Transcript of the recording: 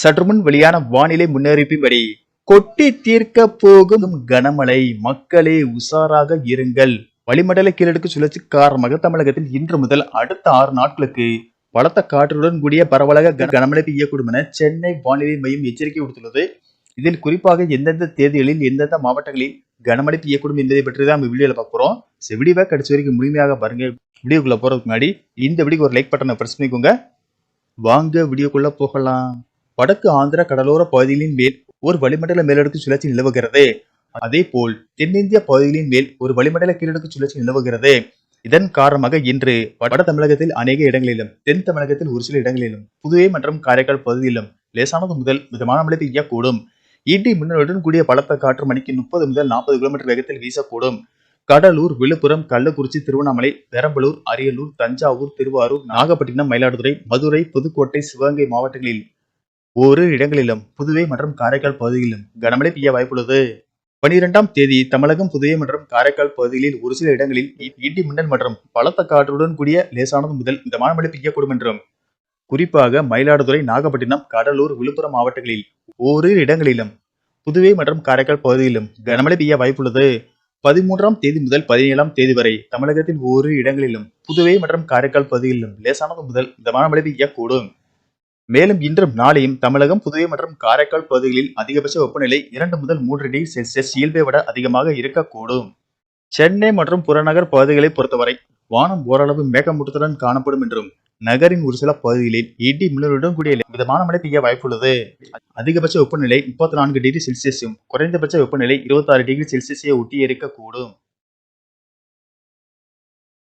சற்றுமுன் வெளியான வானிலை முன்னறிவிப்பின்படி கொட்டி தீர்க்க போகும் கனமழை மக்களே உஷாராக இருங்கள். வளிமண்டல கீழடுக்கு சுழற்சி காரணமாக தமிழகத்தில் இன்று முதல் அடுத்த ஆறு நாட்களுக்கு பலத்த காற்றுடன் கூடிய பரவலாக கனமழை பெய்யக்கூடும் என சென்னை வானிலை மையம் எச்சரிக்கை விடுத்துள்ளது. இதில் குறிப்பாக எந்தெந்த தேதிகளில் எந்தெந்த மாவட்டங்களில் கனமழை பெய்யக்கூடும் என்பதை பற்றி தான் நம்ம வீடியோல பார்க்குறோம் போறோம். வீடியோவை கடைசி வரைக்கும் முழுமையாக பாருங்க. வீடியோக்குள்ள போறதுக்கு முன்னாடி இந்த வீடியோக்கு ஒரு லைக் பட்டனை பிரஸ் பண்ணிக்கோங்க. வாங்க வீடியோக்குள்ள போகலாம். வடக்கு ஆந்திர கடலோர பகுதிகளின் மேல் ஒரு வளிமண்டல மேலடுக்கு சுழற்சி நிலவுகிறது. அதே போல் தென்னிந்திய பகுதிகளின் மேல் ஒரு வளிமண்டல கீழடுக்கு சுழற்சி நிலவுகிறது. இதன் காரணமாக இன்று வட தமிழகத்தில் அநேக இடங்களிலும் தென் தமிழகத்தில் ஒரு சில இடங்களிலும் புதுவை மற்றும் காரைக்கால் பகுதியிலும் லேசானது முதல் மிதமான மழை பெய்யக்கூடும் ஈட்டி மின்னலுடன் கூடிய பலத்த காற்று மணிக்கு முப்பது முதல் நாற்பது கிலோமீட்டர் வேகத்தில் வீசக்கூடும். கடலூர் விழுப்புரம் கள்ளக்குறிச்சி திருவண்ணாமலை பெரம்பலூர் அரியலூர் தஞ்சாவூர் திருவாரூர் நாகப்பட்டினம் மயிலாடுதுறை மதுரை புதுக்கோட்டை சிவகங்கை மாவட்டங்களில் ஓரு இடங்களிலும் புதுவை மற்றும் காரைக்கால் பகுதிகளிலும் கனமழை பெய்ய வாய்ப்புள்ளது. பனிரெண்டாம் தேதி தமிழகம் புதுவை மற்றும் காரைக்கால் பகுதிகளில் ஒரு சில இடங்களில் இடி மின்னல் மற்றும் பலத்த காற்றுடன் கூடிய லேசானது முதல் மிதமான மழை பெய்யக்கூடும் என்றும் குறிப்பாக மயிலாடுதுறை நாகப்பட்டினம் கடலூர் விழுப்புரம் மாவட்டங்களில் ஓரிரு இடங்களிலும் புதுவை மற்றும் காரைக்கால் பகுதியிலும் கனமழை பெய்ய வாய்ப்புள்ளது. பதிமூன்றாம் தேதி முதல் பதினேழாம் தேதி வரை தமிழகத்தின் ஓரிரு இடங்களிலும் புதுவை மற்றும் காரைக்கால் பகுதிகளிலும் லேசானது முதல் மிதமான மழை பெய்யக்கூடும். மேலும் இன்றும் நாளையும் தமிழகம் புதுவை மற்றும் காரைக்கால் பகுதிகளில் அதிகபட்ச வெப்பநிலை இரண்டு முதல் மூன்று டிகிரி செல்சியஸ் இயல்பை விட அதிகமாக இருக்கக்கூடும். சென்னை மற்றும் புறநகர் பகுதிகளை பொறுத்தவரை வானம் ஓரளவு மேகமூட்டத்துடன் காணப்படும் என்றும் நகரின் ஒரு சில பகுதிகளில் இடி மின்னலுடன் கூடிய மிதமான மழை பெய்ய வாய்ப்புள்ளது. அதிகபட்ச வெப்பநிலை முப்பத்தி நான்கு டிகிரி செல்சியஸும் குறைந்தபட்ச வெப்பநிலை இருபத்தாறு டிகிரி செல்சியஸை ஒட்டி இருக்கக்கூடும்.